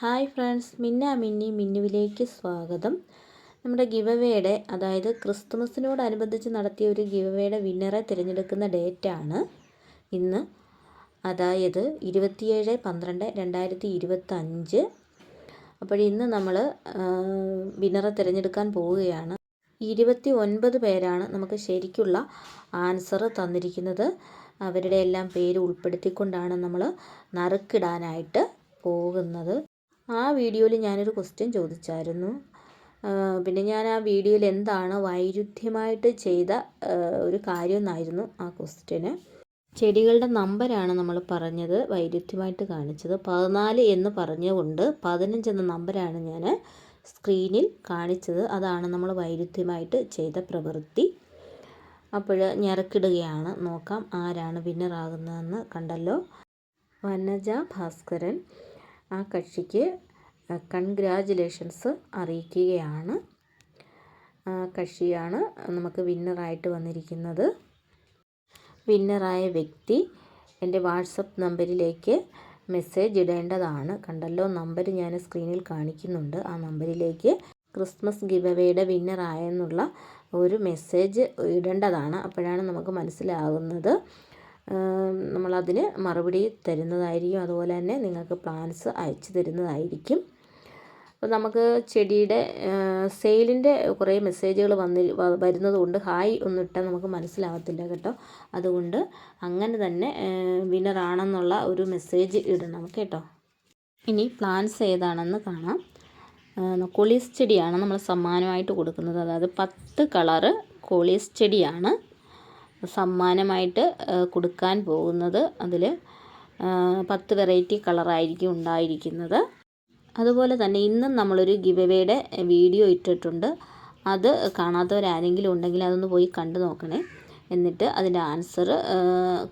Hi friends മിന്ന മിന്നി മിന്നുവിലേക്ക് സ്വാഗതം. നമ്മുടെ ഗിവവേയുടെ അതായത് ക്രിസ്തുമസിനോടനുബന്ധിച്ച് നടത്തിയ ഒരു ഗിവവേയുടെ വിന്നറെ തിരഞ്ഞെടുക്കുന്ന ഡേറ്റാണ്. ഇന്ന് അതായത് ഇരുപത്തിയേഴ് പന്ത്രണ്ട് രണ്ടായിരത്തി ഇരുപത്തഞ്ച് അപ്പോൾ ഇന്ന് നമ്മൾ വിന്നറെ തിരഞ്ഞെടുക്കാൻ പോവുകയാണ്. ഇരുപത്തി ഒൻപത് പേരാണ് നമുക്ക് ശരിക്കുള്ള ആൻസർ തന്നിരിക്കുന്നത്. അവരുടെ എല്ലാം പേര് ഉൾപ്പെടുത്തിക്കൊണ്ടാണ് നമ്മൾ നറുക്കിടാനായിട്ട് പോകുന്നത്. ആ വീഡിയോയിൽ ഞാനൊരു ക്വസ്റ്റ്യൻ ചോദിച്ചായിരുന്നു. പിന്നെ ഞാൻ ആ വീഡിയോയിൽ എന്താണ് വൈരുദ്ധ്യമായിട്ട് ചെയ്ത ഒരു കാര്യം എന്നായിരുന്നു ആ ക്വസ്റ്റ്യന് ചെടികളുടെ നമ്പരാണ് നമ്മൾ പറഞ്ഞത് വൈരുദ്ധ്യമായിട്ട് കാണിച്ചത്. പതിനാല് എന്ന് പറഞ്ഞുകൊണ്ട് പതിനഞ്ച് എന്ന നമ്പരാണ് ഞാൻ സ്ക്രീനിൽ കാണിച്ചത്. അതാണ് നമ്മൾ വൈരുദ്ധ്യമായിട്ട് ചെയ്ത പ്രവൃത്തി. അപ്പോൾ ഞെരക്കിടുകയാണ് നോക്കാം ആരാണ് വിന്നറാകുന്നതെന്ന് കണ്ടല്ലോ. വനജ ഭാസ്കരൻ. ആ കക്ഷിക്ക് കൺഗ്രാജുലേഷൻസ് അറിയിക്കുകയാണ്. ആ കക്ഷിയാണ് നമുക്ക് വിന്നറായിട്ട് വന്നിരിക്കുന്നത്. വിന്നറായ വ്യക്തി എന്റെ വാട്സപ്പ് നമ്പറിലേക്ക് മെസ്സേജ് ഇടേണ്ടതാണ്. കണ്ടല്ലോ നമ്പർ ഞാൻ സ്ക്രീനിൽ കാണിക്കുന്നുണ്ട്. ആ നമ്പറിലേക്ക് ക്രിസ്മസ് ഗിവവേയുടെ വിന്നറായെന്നുള്ള ഒരു മെസ്സേജ് ഇടേണ്ടതാണ്. അപ്പോഴാണ് നമുക്ക് മനസ്സിലാകുന്നത് നമ്മളതിന് മറുപടി തരുന്നതായിരിക്കും. അതുപോലെ തന്നെ നിങ്ങൾക്ക് പ്ലാൻസ് അയച്ചു തരുന്നതായിരിക്കും. അപ്പോൾ നമുക്ക് ചെടിയുടെ സെയിലിന്റെ കുറേ മെസ്സേജുകൾ വന്നി വരുന്നത് കൊണ്ട് ഹായ് ഒന്നിട്ടാൽ നമുക്ക് മനസ്സിലാകത്തില്ല കേട്ടോ. അതുകൊണ്ട് അങ്ങനെ തന്നെ വിനറാണെന്നുള്ള ഒരു മെസ്സേജ് ഇടണം കേട്ടോ. ഇനി പ്ലാൻസ് ഏതാണെന്ന് കാണാം. കൊളീസ് ചെടിയാണ് നമ്മൾ സമ്മാനമായിട്ട് കൊടുക്കുന്നത്. അതായത് പത്ത് കളറ് കോളീസ് ചെടിയാണ്. സമ്മാനമായിട്ട് കൊടുക്കാൻ പോകുന്നത് അതിൽ പത്ത് വെറൈറ്റി കളറായിരിക്കും ഉണ്ടായിരിക്കുന്നത്. അതുപോലെ തന്നെ ഇന്നും നമ്മളൊരു ഗിവ് എവേയുടെ വീഡിയോ ഇട്ടിട്ടുണ്ട്. അത് കാണാത്തവരാരെങ്കിലും ഉണ്ടെങ്കിൽ അതൊന്ന് പോയി കണ്ടു നോക്കണേ. എന്നിട്ട് അതിന്റെ ആൻസർ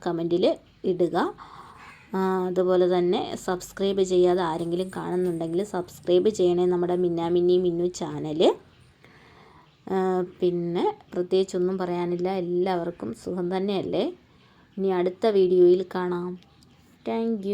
കമന്റിൽ ഇടുക. അതുപോലെ തന്നെ സബ്സ്ക്രൈബ് ചെയ്യാതെ ആരെങ്കിലും കാണുന്നുണ്ടെങ്കിൽ സബ്സ്ക്രൈബ് ചെയ്യണേ നമ്മുടെ മിന്നാമിന്നി മിന്നു ചാനൽ പിന്നെ പ്രത്യേകിച്ചൊന്നും പറയാനില്ല. എല്ലാവർക്കും സുഖം തന്നെയല്ലേ? ഇനി അടുത്ത വീഡിയോയിൽ കാണാം. താങ്ക്